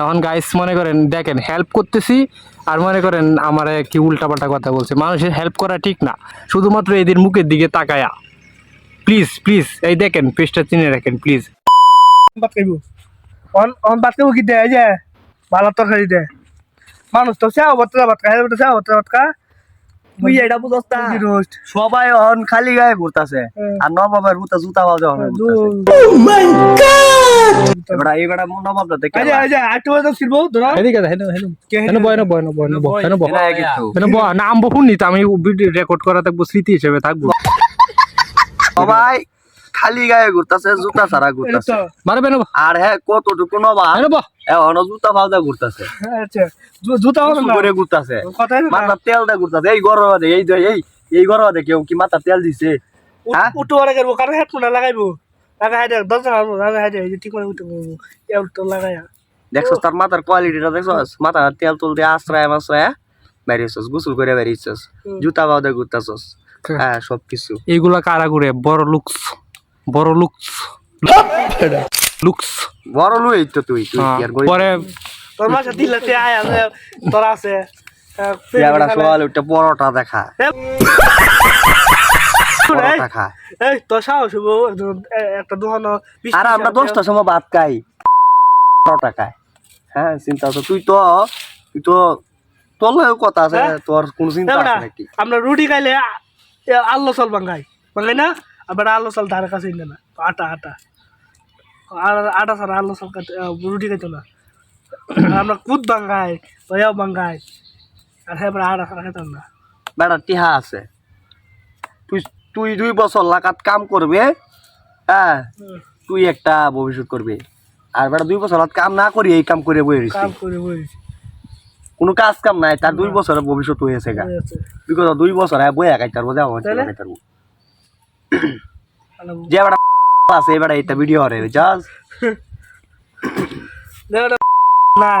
এখন গাইস মনে করেন, দেখেন হেল্প করতেছি আর মনে করেন আমার কি উল্টাপাল্টা কথা বলছে। মানুষের হেল্প করা ঠিক না। শুধুমাত্র এদের মুখের দিকে তাকায়া। প্লিজ প্লিজ এই দেখেন পেজটা চিনে রাখেন প্লিজ কি ভালো তরকারি দেয়। মানুষ তো চাও ভাত বাতকা হেলবটা চাও ভাত খা তুই এটা না। সবাই অন খালি গায়ে ঘুরতাছে। আর নবাবের বুতা জুতা বাজে এখন এবারে এবারে নবাব দেখে আজ আজ আটু বাজে ছিলবো ধরো। এদিকে হেন হেনো হেনো বয় না বয় না বয় না বয় হেন বয়। এরা কিন্তু হেন বয় না আমি নিত রেকর্ড করা থাকব স্মৃতি হিসেবে থাকব। সবাই খালি গায়ে ঘুরতাছে জুতা ছাড়া ঘুরতাছে। তো। মারে বেন আর হ্যাঁ কতটুকু নবা? এখন জুতা ফাউদা ঘুরতাছে। আচ্ছা জুতা না? করে ঘুরতাছে। কথাই না। মাথা তেল দা ঘুরতাছে। এই গরম দে এই এই এই গরম দে কেউ কি মাথা তেল দিছে? হ্যাঁ? উঠু আরে করব কারণ হেডফোন লাগাইবো। লাগাই হাইডে দশ লাগাই হাইডে এই ঠিক করে উঠে করব এর তো লাগাই দেখছস তার মাথার কোয়ালিটিটা দেখছস মাথা তেল তুল দিয়ে আশ্রয় মাশ্রয় বেরিয়েছস গোসল করে বেরিয়েছস। জুতা বাউদা ঘুরতাছস। হ্যাঁ। সব কিছু এইগুলা কারা করে বড় লুকস বড় লুকস। লুকস। বড় লুই তো তুই তুই আর গরিব পরে তোর মাসে দিলে তে আয় আছে তোর আছে। হ্যাঁ, তুই উঠে পরোটা দেখা। পরোটা খা। এই তোর সাহস হব একজন- এ- একটা দোকান আর আমরা দশটার সময় ভাত খাই। পরোটা খাই। হ্যাঁ চিন্তা আছে। তুই তো তুই তো তোর কথা আছে হ্যাঁ? তোর কোন চিন্তা আছে নাকি? আমরা রুটি খাইলে আ- এ আল্লো চাল বাঙ্গাই বাঙ্গাই না? আবার আল্লো চাল ধারে কাছে না। আটা আটা। আর আটা ছাড়া আল্লো চাল রুটি খাইতো না। আমরা কুদ বাঙ্গাই তয়াও বাঙ্গাই। আর হ্যাঁ আটা ছাড়া খাইতাম না। বেটা টিহা আছে। তুই তুই দুই বছর লাগাত কাম করবে হ্যাঁ? তুই একটা ভবিষ্যৎ করবে। আর বেটা দুই বছর কাম না করি এই কাম করে বই কাম করে বইছি কোনো কাজ কাম নাই তার দুই বছরের ভবিষ্যৎ হয়েছে গা। বিগত দুই বছর হ্যাঁ বই একাই তার বোঝা হচ্ছে তাহলে? একাই তার যে বেটা আছে এবারে এটা ভিডিও হরে জাস না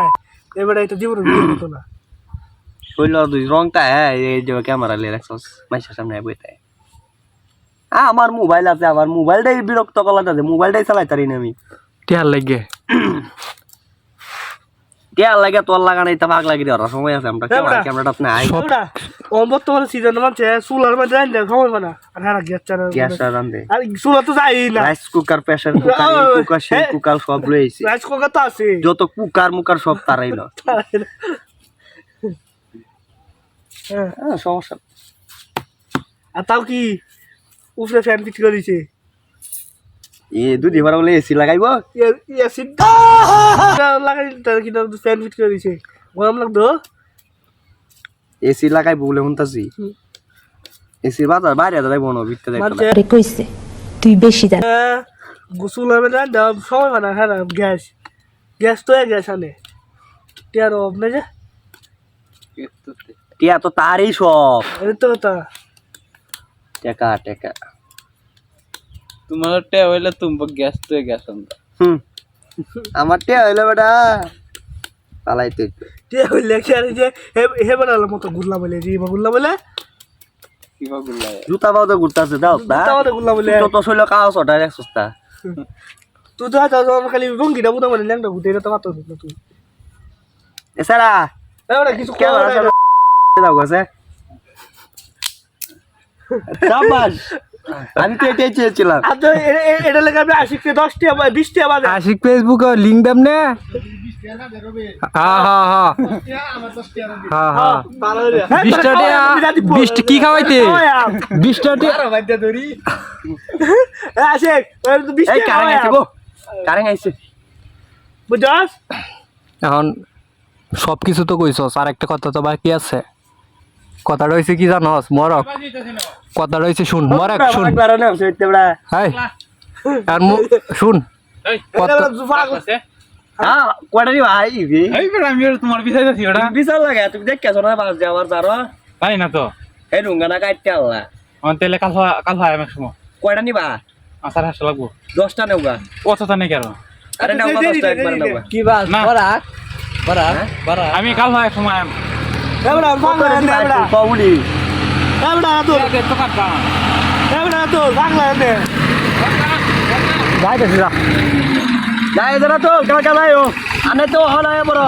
এবারে এটা জীবন ভিডিও না। শৈল দুই রংটা হ্যাঁ এই যে ক্যামেরা লিয়ে রাখছস মাইসের সামনে বইটাই হ্যাঁ আমার মোবাইল আছে আমার মোবাইলটাই বিরক্ত কলাটা মোবাইলটাই চালাই তারি না আমি। টিয়ার লাগে। লাগে তোর লাগা নাই তা ভাগ লাগি দেওয়ার সময় আছে আমরা বেটা। ক্যামেরাটা নাই। ওটা ও বর্তমানে সিজন মানছে চুলার মধ্যে রান্ধে সময় পানা আর গ্যাস চালার গ্যাসটা রান্ধে আর চুলা তো যাই না। রাইস কুকার প্রেসার কুকার ও, কুকার সেই হ্যাঁ। কুকার সব রয়েছে। রাইস কুকার তো আছে। যত কুকার মুকার সব তারাইল হ্যাঁ, হ্যাঁ সমস্যা। আর তাও কি উপরে ফ্যান ফিট করে দিছে এ দুধি ভরা বলে এসি লাগাইব? ইয়ে লাগাই তার কি ফ্যান ফিট করে দিছে। গরম লাগতো? এসি লাগাইব বলে শুনতাছি। এসির বাজার বাইরে যাইব না ভিতরে আরে কইছে তুই বেশি জান চুলার মধ্যে রান্ধে সময় পানা হ্যাঁ গ্যাস। গ্যাস তো গ্যাস আনে। টিয়ার অফ না যে। টিয়া তো তারই সব। এই তো। টেকা টেকা। তোমার টে হইলে তুমি গ্যাস তো গ্যাস হুম। আমার টিয়া হইল বেটা পালাই তুই। টিয়া হইলে কি আর যে হে- হে বেড়ার মতো ঘুরলা বলে রিমা ঘুরলা বলে? কিবা জুতা পাও তো ঘুরতাছে দাও না জুতা মতো ঘুরলা বলে। তো শৈল কাও ছটা এক সস্তা। তুই তো আমার খালি রঙ্গিটা বুঝা মানে ল্যাংটা ঘুরতে তো মাত্র না তুই। এছাড়া এবারে কিছু কেমন আছে? দাও গেছে সাবাস আমি তো এটাই চেয়েছিলাম। এটা লেগে আশিককে দশটি বিশটি আবার আশিক ফেসবুকে লিঙ্ক দেম নে? হ্যাঁ হ্যাঁ হ্যাঁ হ্যাঁ। হ্যাঁ। হ্যাঁ, কি খাওয়াইতে। বিশটা আশিক, আইছে বুঝছস? এখন সব কিছু তো কইছস আর একটা কথা তো বাকি আছে। কথাটা হয়েছে কি জানস? মরক। কথাটা হয়েছে শুন মরক শুন। না হাই আর শুন। হ্যাঁ এই আমি তোমার পিছাই যাচ্ছি ওটা। বিশাল লাগে তুমি দেখ কেছো না বাস যাওয়ার তারো তাই না তো। এই রুঙ্গানা কাটতে আল্লাহ আমার তেলে কাল হয় কাল হয় আমি সময়। কয়টা নিবা? আসার হাসা লাগবো। দশটা নেওগা। কত তা নেই কেন? আরে নেওগা দে, দে, দশটা একবার নেওগা। কি বাস বরাক বরাক বরাক। আমি কাল হয় সময় এনে, আতুল, তো কাটতাম এবারে আতুল, বাংলা এনে। যাইতেছি যা যাই যারা তো কালকা যাইও আনে তো হল বড়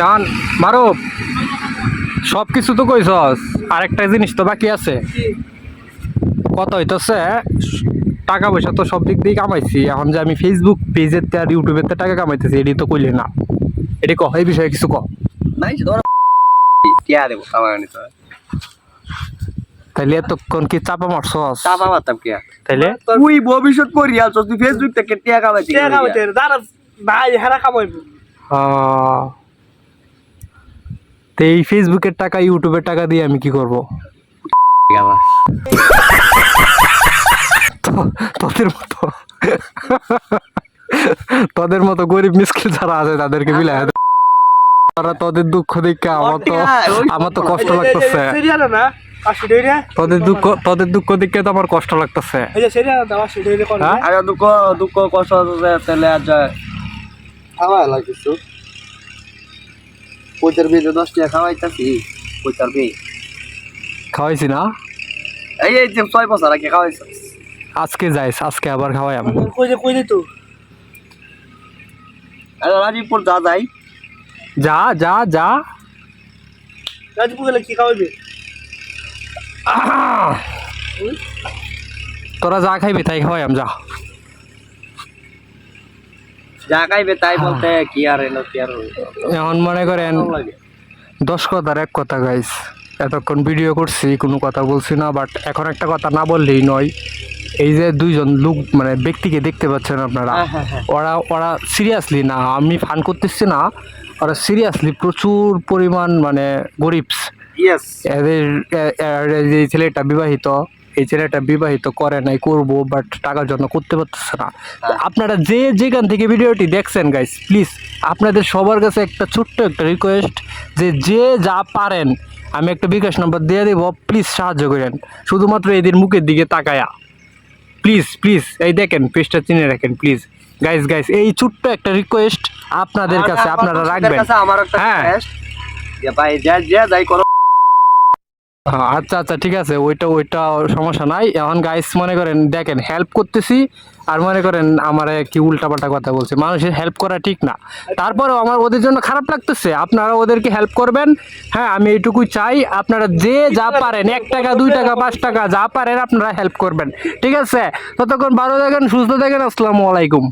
কারণ মারো সব কিছু তো কইছস আরেকটা জিনিস তো বাকি আছে? কত হইতেছে? টাকা পয়সা তো সব দিক দিয়ে কামাইছি। এখন যে আমি ফেসবুক পেজের আর ইউটিউবের তে টাকা কামাইতেছি এটি তো কইলে না। এটি কহ এই বিষয়ে কিছু কহ টিয়া দেবো আমার তো তাইলে এতক্ষণ কি চাপা মারছস? চাপা মারতাম কে তাইলে? তুই ভবিষ্যৎ করি তুই ফেসবুক থেকে টিয়া টিয়া কামাইতে যারা ভাই হেরা কামাইবো তো এই ফেসবুকের টাকা ইউটিউবের টাকা দিয়ে আমি কি করব তোদের মতো। তোদের মতো গরিব মিসকিন যারা আছে তাদেরকে বিলাই তারা তোদের দুঃখ দেখে আমার তো আমার তো কষ্ট লাগতেছে। ডেরে তোদের দুঃখ তোদের দুঃখ দেখে তো আমার কষ্ট লাগতেছে। এই যে সিরিয়াল দাও আশি ডেরে করে হ্যাঁ? আর দুঃখ দুঃখ কষ্ট তাহলে আর যায়। খাওয়া বিয়ে দশ টাকা খাওয়াইতাছি পঁচার বিয়ে। খাওয়াইছি না? এই এই যে ছয় বছর আগে খাওয়াইছিস আজকে যাইস আজকে আবার খাওয়াই আমি। কই যে কই দে তো? আর রাজীবপুর যা যাই। যা যা যা। রাজপুর গেলে কি খাওয়াইবে তোরা যা খাইবে তাই খাওয়াই আমি যা। যা খাইবে তাই বলতে কি আর এলো কি আর। এখন মনে করেন দশ কথার এক কথা গাইস এতক্ষণ ভিডিও করছি কোনো কথা বলছি না বাট এখন একটা কথা না বললেই নয়। এই যে দুইজন লোক মানে ব্যক্তিকে দেখতে পাচ্ছেন আপনারা হ্যাঁ, হ্যাঁ, হ্যাঁ। ওরা ওরা সিরিয়াসলি না আমি ফান করতেছি না ওরা সিরিয়াসলি প্রচুর পরিমাণ মানে গরিবস। এদের এ- এর ছেলেটা বিবাহিত এই ছেলেটা বিবাহিত করে নাই করব বাট টাকার জন্য করতে পারতেছে না। আপনারা যে যেখান থেকে ভিডিওটি দেখছেন গাইস প্লিজ আপনাদের সবার কাছে একটা ছোট্ট একটা রিকোয়েস্ট যে যে যা পারেন আমি একটা বিকাশ নম্বর দিয়ে দেবো প্লিজ সাহায্য করেন। শুধুমাত্র এদের মুখের দিকে তাকায়া। প্লিজ প্লিজ এই দেখেন পেজটা চিনে রাখেন প্লিজ গাইস গাইস এই ছোট্ট একটা রিকোয়েস্ট আপনাদের কাছে আপনারা রাখবেন। আমার একটা হ্যাঁ। ভাই যা যা যাই করো। আচ্ছা আচ্ছা ঠিক আছে, ওইটা ওইটা সমস্যা নাই। এখন গাইস মনে করেন, দেখেন হেল্প করতেছি আর মনে করেন আমার কি উল্টাপাল্টা কথা বলছে। মানুষের হেল্প করা ঠিক না। তারপরেও আমার ওদের জন্য খারাপ লাগতেছে। আপনারা ওদেরকে হেল্প করবেন। হ্যাঁ আমি এইটুকুই চাই। আপনারা যে যা পারেন, এক টাকা, দুই টাকা, পাঁচ টাকা, যা পারেন আপনারা হেল্প করবেন। ঠিক আছে? ততক্ষণ ভালো থাকেন, সুস্থ থাকেন। আসসালামু আলাইকুম।